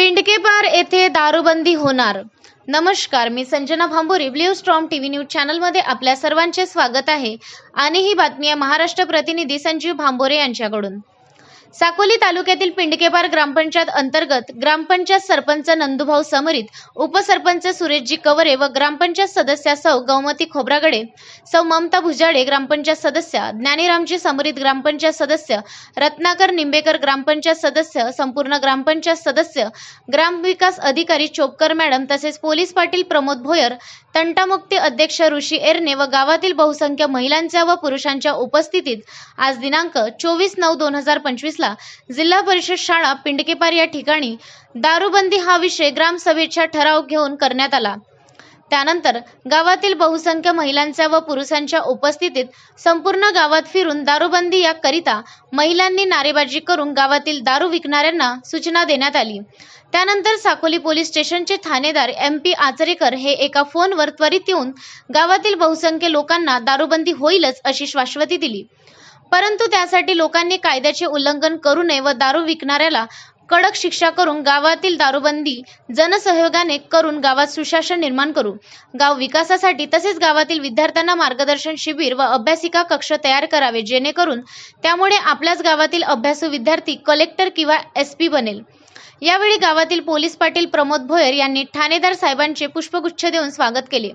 पिंडकेपार येथे दारूबंदी होणार. नमस्कार मी Sanjana Bhambori blue storm TV news चॅनलमध्ये आपल्या सर्वांचे स्वागत आहे. आणि ही बातमी आहे महाराष्ट्र प्रतिनिधी संजीव भांबोरे यांच्याकडून. साकोली तालुक्यातील पिंडकेपार ग्रामपंचायत अंतर्गत ग्रामपंचायत सरपंच नंदुभाऊ समरीत उपसरपंच सुरेशजी कवरे व ग्रामपंचायत सदस्या सौ गौमती खोब्रागडे सौ ममता भुजाडे ग्रामपंचायत सदस्या ज्ञानीरामजी समरीत ग्रामपंचायत सदस्य रत्नाकर निंबेकर ग्रामपंचायत सदस्य संपूर्ण ग्रामपंचायत सदस्य ग्रामविकास अधिकारी चोपकर मॅडम तसेच पोलीस पाटील प्रमोद भोयर तंटामुक्ती अध्यक्ष ऋषी एरने व गावातील बहुसंख्य महिलांच्या व पुरुषांच्या उपस्थितीत आज दिनांक चोवीस नऊ दोन हजार पंचवीसला जिल्हा परिषद शाळा पिंडकेपार या ठिकाणी दारूबंदी हा विषय ग्रामसभेचा ठराव घेऊन करण्यात आला. त्यानंतर गावातील बहुसंख्य महिलांच्या व पुरुषांच्या उपस्थितीत संपूर्ण गावात फिरून दारूबंदी याकरिता महिलांनी नारेबाजी करून गावातील दारू विकणाऱ्यांना सूचना देण्यात आली. त्यानंतर साकोली पोलीस स्टेशनचे ठाणेदार एम पी आचरेकर हे एका फोनवर त्वरित येऊन गावातील बहुसंख्य लोकांना दारूबंदी होईलच अशी शाश्वती दिली. परंतु त्यासाठी लोकांनी कायद्याचे उल्लंघन करू नये व दारू विकणाऱ्याला कडक शिक्षा करून गावातील दारूबंदी जनसहयोगाने करून गावात सुशासन निर्माण करू. गाव विकासासाठी तसेच गावातील विद्यार्थ्यांना मार्गदर्शन शिबिर व अभ्यासिका कक्ष तयार करावे जेणेकरून त्यामुळे आपल्याच गावातील अभ्यासू विद्यार्थी कलेक्टर किंवा एस पी बनेल. यावेळी गावातील पोलीस पाटील प्रमोद भोयर यांनी ठाणेदार साहेबांचे पुष्पगुच्छ देऊन स्वागत केले.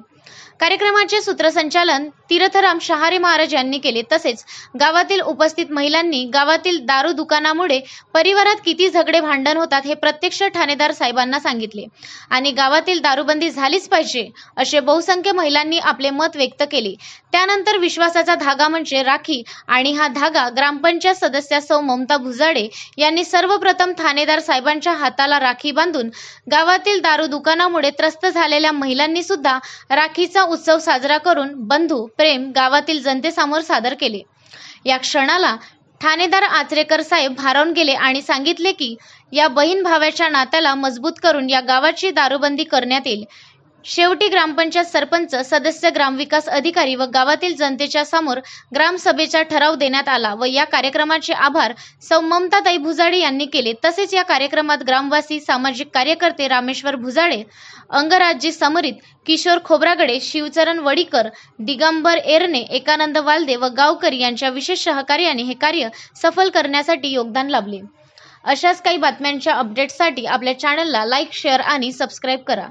कार्यक्रमाचे सूत्रसंचालन तीर्थराम शहारे महाराज यांनी केले. तसेच गावातील उपस्थित महिलांनी गावातील दारू दुकानामुळे परिवारात किती झगडे भांडण होतात हे प्रत्यक्ष ठाणेदार साहेबांना सांगितले. आणि गावातील दारूबंदी झालीच पाहिजे असे बहुसंख्य महिलांनी आपले मत व्यक्त केले. त्यानंतर विश्वासाचा धागा म्हणजे राखी आणि हा धागा ग्रामपंचायत सदस्या सौ ममता भुजाडे यांनी सर्वप्रथम ठाणेदार साहेबांच्या हाताला राखी बांधून गावातील दारू दुकानामुळे त्रस्त झालेल्या महिलांनी सुद्धा राखीचा उत्सव साजरा करून बंधू प्रेम गावातील जनतेसमोर सादर केले. या क्षणाला ठाणेदार आचरेकर साहेब भारावून गेले आणि सांगितले की या बहीण भावाच्या नात्याला मजबूत करून या गावाची दारूबंदी करण्यात येईल. शेवटी ग्रामपंचायत सरपंच सदस्य ग्रामविकास अधिकारी व गावातील जनतेच्या समोर ग्रामसभेचा ठराव देण्यात आला व या कार्यक्रमाचे आभार सौ ममताताई भुजाडे यांनी केले. तसेच या कार्यक्रमात ग्रामवासी सामाजिक कार्यकर्ते रामेश्वर भुजाडे अंगराजी समरित किशोर खोब्रागडे शिवचरण वडीकर दिगंबर एरने एकानंद वालदे व गावकरी यांच्या विशेष सहकार्याने हे कार्य सफल करण्यासाठी योगदान लाभले. अशाच काही बातम्यांच्या अपडेट्ससाठी आपल्या चॅनलला लाईक शेअर आणि सबस्क्राईब करा.